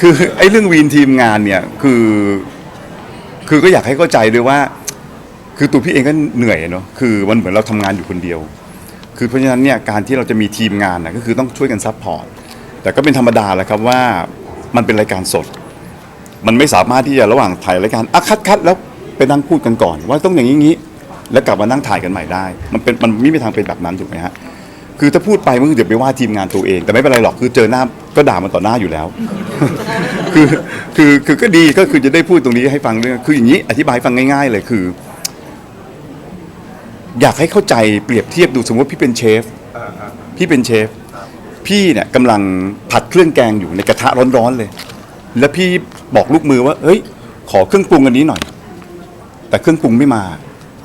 คือไอ้เรื่องวีนทีมงานเนี่ยคือ คือก็อยากให้เข้าใจด้วยว่า คือตัวพี่เองก็เหนื่อยเนาะคือมันเหมือนเราทำงานอยู่คนเดียว คือเพราะฉะนั้นเนี่ยการที่เราจะมีทีมงานนะก็คือต้องช่วยกันซัพพอร์ตแต่ก็เป็นธรรมดาแหละครับว่ามันเป็นรายการสด มันไม่สามารถที่จะระหว่างถ่ายรายการอะคัดคัดแล้วไปนั่งพูดกันก่อน ว่าต้องอย่างนี้งี้แล้วกลับมานั่งถ่ายกันใหม่ได้ มันเป็นมันไม่มีทางเป็นแบบนั้นถูกไหมฮะคือถ้าพูดไปมันก็เดี๋ยวไปว่าทีมงานตัวเอง แต่ไม่เป็นไรหรอกคือเจอหน้า ก็ด่ามันต่อหน้าอยู่แล้ว คือคือคือก็ดีก็คือจะได้พูดตรงนี้ให้ฟังเรื่องคืออย่างนี้อธิบายฟังง่าย ๆ เลยคือ อยากให้เข้าใจเปรียบเทียบดูสมมติพี่เป็นเชฟพี่เป็นเชฟ พี่เนี่ยกำลังผัดเครื่องแกงอยู่ในกระทะร้อนๆเลย แล้วพี่บอกลูกมือว่าเฮ้ย ขอเครื่องปรุงอันนี้หน่อย แต่เครื่องปรุงไม่มา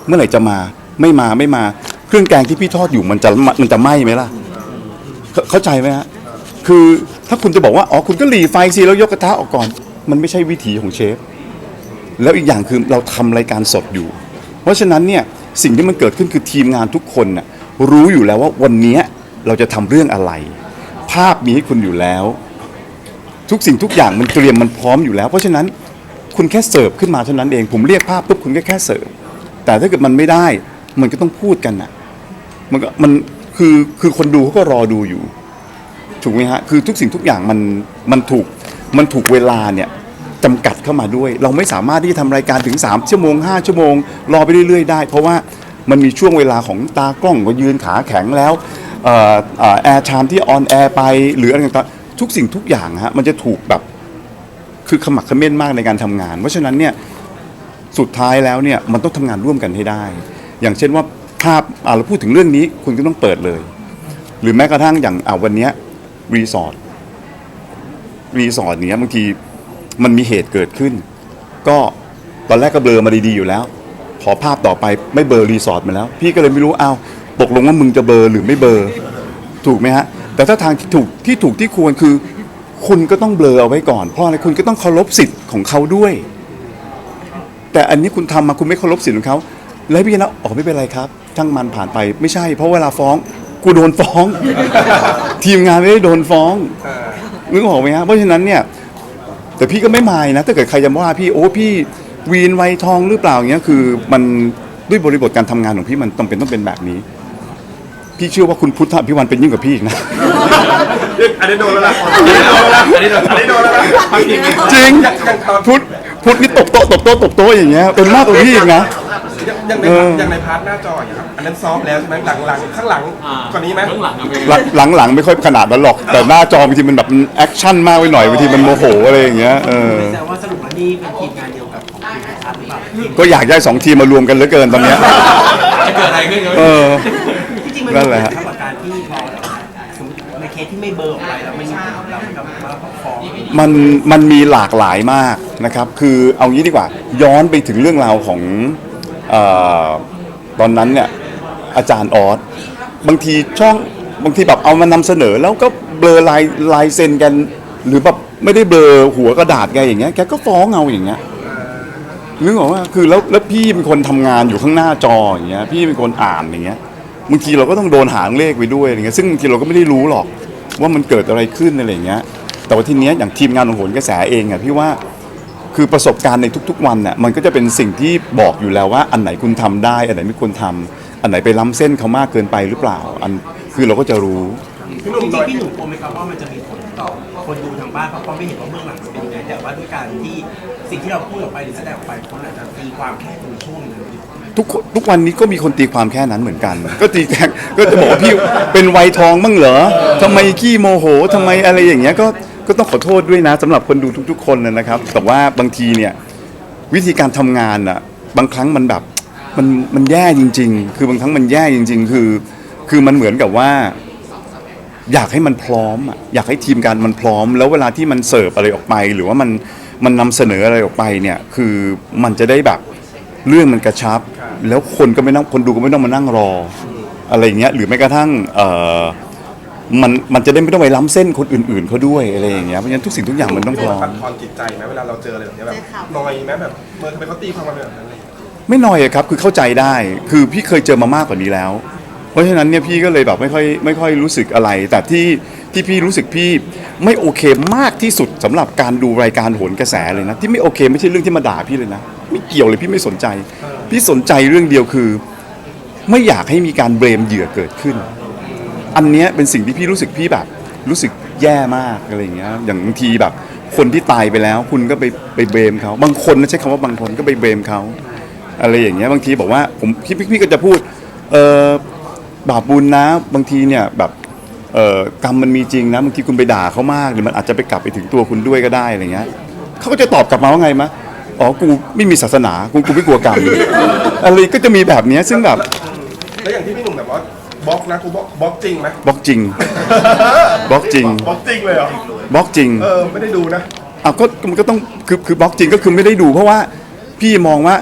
เมื่อไหร่จะมาไม่มาไม่มา เครื่องแกงที่พี่ทอดอยู่มันจะมันจะไหม้ไหมล่ะ เข้าใจไหมฮะคือ ถ้าคุณจะบอกว่า อ๋อ คุณก็หลีไฟสิแล้วยกกระทะออกก่อน มันไม่ใช่วิถีของเชฟ แล้วอีกอย่างคือเราทำรายการสดอยู่ เพราะฉะนั้นเนี่ยสิ่งที่มันเกิดขึ้นคือทีมงานทุกคนน่ะรู้อยู่แล้วว่าวันนี้เราจะทำเรื่องอะไร ภาพมีให้คุณอยู่แล้ว ทุกสิ่งทุกอย่างมันเตรียมมันพร้อมอยู่แล้ว เพราะฉะนั้นคุณแค่เสิร์ฟขึ้นมาเท่านั้นเอง ผมเรียกภาพปุ๊บคุณก็แค่เสิร์ฟ แต่ถ้าเกิดมันไม่ได้ มันก็ต้องพูดกันน่ะ มันก็มันคือคือคนดูเขาก็รอดูอยู่ ถูกไหมฮะคือทุกสิ่งทุกอย่างมันมันถูกมันถูกเวลาเนี่ยจำกัดเข้ามาด้วย เราไม่สามารถที่จะทำรายการถึง 3 ชั่วโมง 5 ชั่วโมง รอไปเรื่อยๆได้ เพราะว่ามันมีช่วงเวลาของตากล้องก็ยืนขาแข็งแล้วแอร์ชามที่ออนแอร์ไปหรืออะไรต่างๆทุกสิ่งทุกอย่างฮะมันจะถูกแบบคือขมักเขม้นมากในการทำงาน เพราะฉะนั้นเนี่ย สุดท้ายแล้วเนี่ยมันต้องทำงานร่วมกันให้ได้ อย่างเช่นว่าภาพอะเราพูดถึงเรื่องนี้คุณก็ต้องเปิดเลย หรือแม้กระทั่งอย่างอ่าวันเนี้ย รีสอร์ทรีสอร์ทเนี้ยบางทีมันมีเหตุเกิดขึ้น ก็ตอนแรกก็เบลอมาดีๆอยู่แล้วพอภาพต่อไปไม่เบลอรีสอร์ทมาแล้ว พี่ก็เลยไม่รู้อ้าวตกลงว่ามึงจะเบลอหรือไม่เบลอถูกไหมฮะ แต่ถ้าทางที่ถูกที่ถูกที่ควรคือ คุณก็ต้องเบลอเอาไว้ก่อนเพราะอะไรคุณก็ต้องเคารพสิทธิ์ของเขาด้วย แต่อันนี้คุณทำมาคุณไม่เคารพสิทธิ์ของเขาแล้วพี่นะอ๋อไม่เป็นไรครับช่างมันผ่านไปไม่ใช่ เพราะเวลาฟ้องกูโดนฟ้อง ทีมงานไม่ได้โดนฟ้องเออนึกออกไหมฮะเพราะฉะนั้นเนี่ย แต่พี่ก็ไม่มายนะ ถ้าเกิดใครจะว่าพี่โอ้พี่วีนไวยทองหรือเปล่าอย่างเงี้ยคือมันด้วยบริบทการทำงานของพี่มันต้องเป็นต้องเป็นแบบนี้ พี่เชื่อว่าคุณพุทธพิวันเป็นยิ่งกว่าพี่อีกนะอันนี้โดนแล้วล่ะอันนี้โดนแล้วล่ะอันนี้โดนอันนี้โดนแล้วล่ะจริงยังยังทำพุทธพุทธนี่ตบโต๊ะตบโต๊ะตบโต๊ะอย่างเงี้ยเป็นมากกว่าพี่อีกนะ ยังยังในเออยังในพาร์ทหน้าจออย่างครับอันนั้นซ้อมแล้วใช่ไหมหลังหลังข้างหลังกว่านี้ไหม ข้างหลังอะเป็นหลังหลังหลังไม่ค่อยขนาดนั้นหรอก แต่หน้าจอบางทีมันแบบแอคชั่นมากไปหน่อยบางทีมันโมโหอะไรอย่างเงี้ยเออแต่ว่าสรุปแล้วนี่เป็นทีมงานเดียวกับของทีมชัดหรือเปล่าก็อยากได้สองทีมมารวมกันเหลือเกินตอนเนี้ย จะเกิดอะไรขึ้นครับเออ ที่จริงมันนั่มีนแหผละลฮะเท่ากับการที่พอสมมติในเคสที่ไม่เบอร์ออกไปแล้วไม่มีผลเราก็มาฟ้องมันมันมีหลากหลายมากนะครับ คือเอางี้ดีกว่าย้อนไปถึงเรื่องราวของ เออตอนนั้นเนี่ยอาจารย์ออสบางทีช่องบางทีแบบเอามานำเสนอแล้วก็เบลอลายลายเซ็นกัน หรือแบบไม่ได้เบลอหัวกระดาษแกอย่างเงี้ยแกก็ฟ้องเอาอย่างเงี้ยนึกออกว่าคือแล้วแล้วพี่เป็นคนทำงานอยู่ข้างหน้าจออย่างเงี้ยพี่เป็นคนอ่านอย่างเงี้ยบางทีเราก็ต้องโดนหางเลขไปด้วยอะไรเงี้ยซึ่งบางทีเราก็ไม่ได้รู้หรอกว่ามันเกิดอะไรขึ้นอะไรอย่างเงี้ยแต่ว่าทีเนี้ยอย่างทีมงานของโหนกระแสเองอะพี่ว่า คือประสบการณ์ในทุกๆวันน่ะมันก็จะเป็นสิ่งที่บอกอยู่แล้วว่าอันไหนคุณทำได้ อันไหนไม่ควรทำอันไหนไปล้ำเส้นเขามากเกินไปหรือเปล่า อันคือเราก็จะรู้ พี่หนุ่มจหริน่งอยๆพี่หนุ่มกลัวไหมครับว่ามันจะมีผลต่อคนดูทางบ้านเพราะเขาไม่เห็นว่าเบื้องหลังมันเป็นยังไงแต่ว่าด้วยการที่สิ่งที่เราพูดออกไปหรือแสดงออกไปคนอาจจะตีความแค่ตรงช่วงนึงทุกคนทุกวันนี้ก็มีคนตีความแค่นั้นเหมือนกัน ก็ตีแค่ก็จะบอกว่าพี่เป็นวัยทองบ้างเหรอทำไมขี้โมโหทำไมอะไรอย่างเงี้ยก็ ก็ต้องขอโทษด้วยนะสำหรับคนดูทุก ๆ คนนะนะครับ แต่ว่าบางทีเนี่ยวิธีการทำงานอะบางครั้งมันแบบมันมันแย่จริง ๆ คือบางครั้งมันแย่จริง ๆ คือ คือมันเหมือนกับว่า อยากให้มันพร้อมอะอยากให้ทีมงานมันพร้อม แล้วเวลาที่มันเสิร์ฟอะไรออกไป หรือว่ามันมันนำเสนออะไรออกไปเนี่ย คือมันจะได้แบบเรื่องมันกระชับ แล้วคนก็ไม่ต้องคนดูก็ไม่ต้องมานั่งรอ อะไรอย่างเงี้ยหรือแม้กระทั่งเอ่อ มันมันจะได้ไม่ต้องไปล้ำเส้นคนอื่นๆเขาด้วยอะไรอย่างเงี้ยเพราะฉะนั้นทุกสิ่งทุกอย่างมันต้องพร้อมปัดทอนจิตใจไหมเวลาเราเจออะไรแบบนี้แบบนอยไหมแบบเมื่อทำไมเขาตีความมาแบบนั้นอะไรอย่างเงี้ยไม่น้อยอะครับ คือเข้าใจได้ คือพี่เคยเจอมามากกว่านี้แล้ว เพราะฉะนั้นเนี่ยพี่ก็เลยแบบไม่ค่อยไม่ค่อยรู้สึกอะไร แต่ที่ที่พี่รู้สึกพี่ไม่โอเคมากที่สุดสำหรับการดูรายการโหนกระแสเลยนะ ที่ไม่โอเคไม่ใช่เรื่องที่มาด่าพี่เลยนะ ไม่เกี่ยวเลยพี่ไม่สนใจ พี่สนใจเรื่องเดียวคือ ไม่อยากให้มีการเบรมเหยื่อเกิดขึ้น อันเนี้ยเป็นสิ่งที่พี่รู้สึกพี่แบบ รู้สึกแย่มากอะไรอย่างเงี้ยอย่างบางทีแบบ คนที่ตายไปแล้ว คุณก็ไปไปเบรมเขาบางคนนะใช้คำว่าบางคนก็ไปเบรมเขาอะไรอย่างเงี้ยบางทีบอกว่าผมพี่พี่ก็จะพูดเออบาปบุญนะบางทีเนี่ยแบบเออกรรมมันมีจริงนะบางทีคุณไปด่าเขามากเดี๋ยวมันอาจจะไปกลับไปถึงตัวคุณด้วยก็ได้อะไรเงี้ยเขาก็จะตอบกลับมาว่าไงมะอ๋อกูไม่มีศาสนากูกูไม่กลัวกรรมอะไรก็จะมีแบบเนี้ยซึ่งแบบ แล้วอย่างที่พี่หนุ่มแบบว่า บล็อกนะกูบล็อกบล็อกจริงไหมบล็อกจริงบล็อกจริงบล็อกจริงเลยเหรอบล็อกจริงเออไม่ได้ดูนะอ้าวก็มันก็ต้องคือคือบล็อกจริงก็คือไม่ได้ดู เพราะว่าพี่มองว่า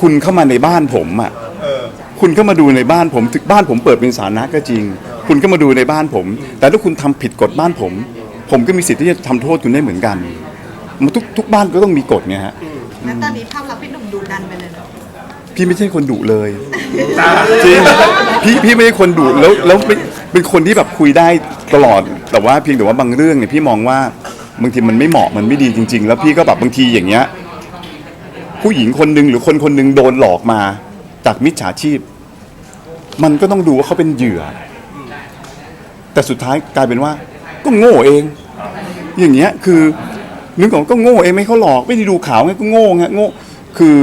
คุณเข้ามาในบ้านผมอะเออคุณเข้ามาดูในบ้านผมถึงบ้านผมเปิดเป็นสาธารณะก็จริง คุณก็มาดูในบ้านผม แต่ถ้าคุณทำผิดกฎบ้านผม ผมก็มีสิทธิ์ที่จะทำโทษคุณได้เหมือนกันมันทุกทุกบ้านก็ต้องมีกฎไงฮะ งั้นตอนนี้ภาพลักษณ์พี่หนุ่มดูดันไปเลยเนาะ พี่ไม่ใช่คนดุเลย จริงพี่พี่ไม่ใช่คนดุแล้วแล้วเป็นเป็นคนที่แบบคุยได้ตลอด แต่ว่าเพียงแต่ว่าบางเรื่องเนี่ยพี่มองว่าบางทีมันไม่เหมาะมันไม่ดีจริง ๆ แล้วพี่ก็แบบบางทีอย่างเงี้ย ผู้หญิงคนหนึ่งหรือคนคนหนึ่งโดนหลอกมา จากมิจฉาชีพ มันก็ต้องดูว่าเขาเป็นเหยื่อ แต่สุดท้ายกลายเป็นว่า ก็โง่เอง อย่างเงี้ยคือนึกออกก็โง่เองไม่เขาหลอกไม่ได้ดูข่าวไงก็โง่ไงโง่คือ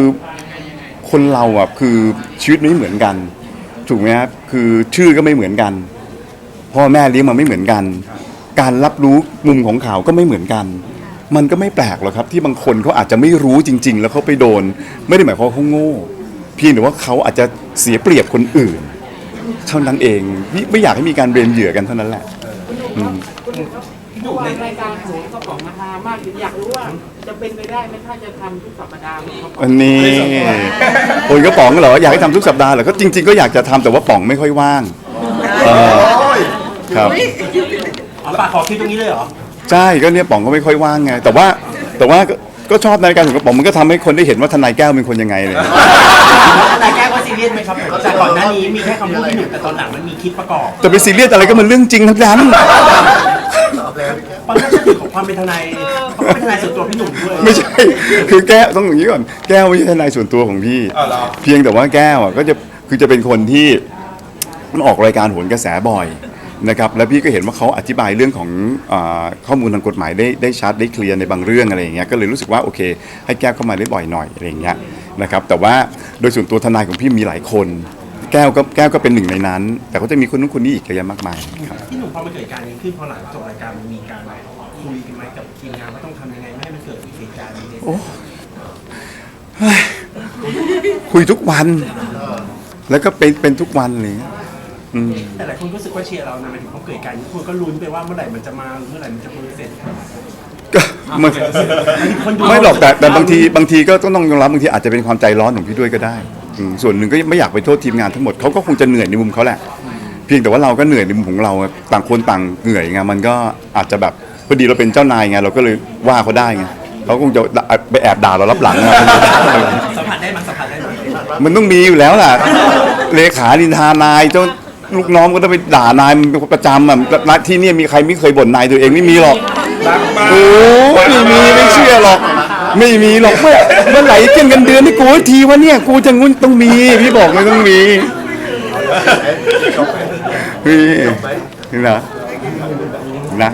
คนเราอะคือชีวิตไม่เหมือนกัน ถูกไหมครับคือชื่อก็ไม่เหมือนกัน พ่อแม่เลี้ยงมาไม่เหมือนกัน การรับรู้มุมของข่าวก็ไม่เหมือนกัน มันก็ไม่แปลกหรอกครับ ที่บางคนเขาอาจจะไม่รู้จริง ๆ แล้วเขาไปโดน ไม่ได้หมายความว่าเขาโง่ เพียงแต่ว่าเขาอาจจะเสียเปรียบคนอื่น เท่านั้นเองไม่ไม่อยากให้มีการเบรมเหยื่อกันเท่านั้นแหละระหว่างรายการโหนกระป๋อง ราคามากอยากรู้ว่าจะเป็นไปได้ไหมถ้าจะทำทุกสัปดาห์เหมือนเขาบอกอันนี้โอนกระป๋องเหรออยากให้ทำทุกสัปดาห์เหรอก็จริง ๆ ก็อยากจะทำแต่ว่าป๋องไม่ค่อยว่างเออครับเอาปากขอคิวตรงนี้เลยเหรอ ใช่ก็เนี่ยป๋องก็ไม่ค่อยว่างไงแต่ว่าแต่ว่าก็ก็ชอบในการของกระป๋องมันก็ทำให้คนได้เห็นว่าทนายแก้วเป็นคนยังไงเลยแต่แก้ว่าซีเรียสไหมครับแต่ก่อนหน้านี้มีแค่คำพูดพี่หนุ่มแต่ตอนหลังมันมีคลิปประกอบ แต่ไปซีเรียสอะไรก็มันเรื่องจริงทั้งนั้น ความน่าเชื่อถือของความเป็นทนายเขาก็เป็นทนายส่วนตัวพี่หนุ่มด้วย ไม่ใช่ คือแก้วต้องอย่างนี้ก่อน แก้วไม่ใช่ทนายส่วนตัวของพี่อ๋อเหรอ เพียงแต่ว่าแก้วอะก็จะคือจะเป็นคนที่มันออกรายการโหนกระแสบ่อยนะครับแล้วพี่ก็เห็นว่าเขาอธิบายเรื่องของอาข้อมูลทางกฎหมายได้ได้ชัดได้เคลียร์ในบางเรื่องอะไรอย่างเงี้ยก็เลยรู้สึกว่าโอเค ให้แก้วเข้ามาได้บ่อยหน่อยอะไรอย่างเงี้ยนะครับแต่ว่าโดยส่วนตัวทนายของพี่มีหลายคน แก้วก็แก้วก็เป็นหนึ่งในนั้น แต่ก็จะมีคนนู้นคนนี้อีกเยอะแยะมากมายครับพี่หนุ่มพอมันเกิดการนี้ขึ้นพอหลังจบรายการมันมีการคุยกันไหมกับทีมงานว่าต้องทำยังไงไม่ให้มันเกิดเหตุการณ์นี้คุยทุกวัน แล้วก็เป็นเป็นทุกวันเลยอืมแต่หลายคนก็รู้สึกว่าเชียร์เรานะหมายถึงเขาเกิดการนี้คนก็ลุ้นไปว่าเมื่อไหร่มันจะมาเมื่อไหร่มันจะมือเสร็จก็มันคนดูไม่หรอกแต่แต่บางทีบางทีก็ต้องยอมรับบางทีอาจจะเป็นความใจร้อนของพี่ด้วยก็ได้ อืมส่วนหนึ่งก็ไม่อยากไปโทษทีมงานทั้งหมดเขาก็คงจะเหนื่อยในมุมเขาแหละ เพียงแต่ว่าเราก็เหนื่อยในมุมของเราต่างคนต่างเหนื่อยไงมันก็อาจจะแบบพอดีเราเป็นเจ้านายไงเราก็เลยว่าเขาได้ไงเขาคงจะไปแอบด่าเรารับหลังอะ สัมผัสได้มั้ยสัมผัสได้มั้ยมันต้องมีอยู่แล้วล่ะ เลขานินทานายเจ้าลูกน้องก็ต้องไปด่านายมันเป็นประจำอะแล้วที่เนี่ยมีใครไม่เคยบ่นนายตัวเองไม่มีหรอกรักมากโอ้ไม่มีไม่เชื่อหรอก ไม่มีหรอกเมื่อเมื่อไหร่เกินกันเดือนนี่กูให้ทีว่าเนี่ย กูจะงุ้นต้องมี พี่บอกเลยต้องมีมีนี่นะนะ